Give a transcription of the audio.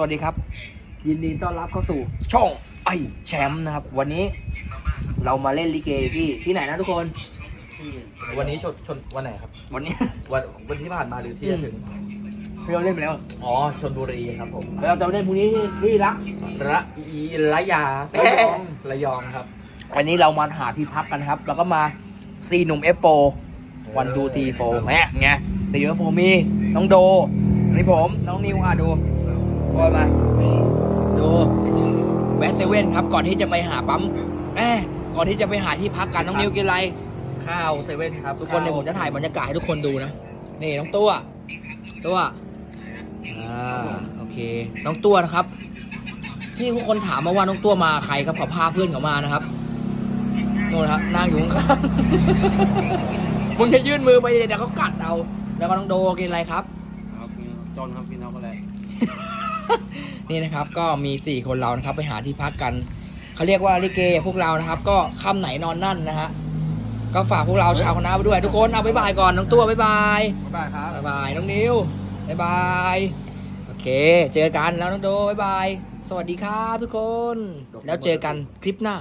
สวัสดีครับ ยินดีต้อนรับเข้าสู่ช่องไอแชมป์นะครับ วันนี้เรามาเล่นลิเกพี่ที่ไหนนะทุกคนวันนี้ชนชนวันไหนครับ วันนี้ วันวันที่ผ่านมาหรือที่จะถึงเราเล่นไปแล้ว อ๋อชนบุรีครับผมเราจะมาเล่นพรุ่งนี้ที่ที่รักระอีระยาระยองระยองครับ วันนี้เรามาหาที่พักกันครับ แล้วก็มาซีหนุ่ม F4 วันดูทีโฟแหมไงซีหนุ่ม F4 มีน้องโดนี่ผม น้องนิวอะดู โอยมาดูแวะเซเว่นครับ ก่อนที่จะไปหาปั๊มแหมก่อนที่จะไปหาที่พักกันน้องนิวกินอะไร ข้าวเซเว่นครับทุกคนเนี่ยผมจะถ่ายบรรยากาศให้ทุกคนดูนะ นี่น้องตัว ตัวอ่าโอเค น้องตัวนะครับ ที่ทุกคนถามมาว่าน้องตัวมาใครครับขอพาเพื่อนเขามานะครับโน่นครับนั่งอยู่ข้างๆมึงจะยื่นมือไปเดี๋ยวเขากัดเอา แล้วก็น้องโดกินอะไรครับครับจอนครับพี่น้องก็เลย นี่นะครับก็มีสี่คนเรานะครับ ไปหาที่พักกันเขาเรียกว่าลิเกพวกเรานะครับ ก็ค่ำไหนนอนนั่นนะฮะก็ฝากพวกเราชาวคณะไปด้วย ทุกคนเอาบ๊ายบายก่อนน้องตัวบ๊ายบายบ๊ายบายครับบ๊ายบายน้องนิวบ๊ายบายโอเค เจอกันแล้วน้องโดบ๊ายบายสวัสดีครับทุกคน แล้วเจอกันคลิปหน้า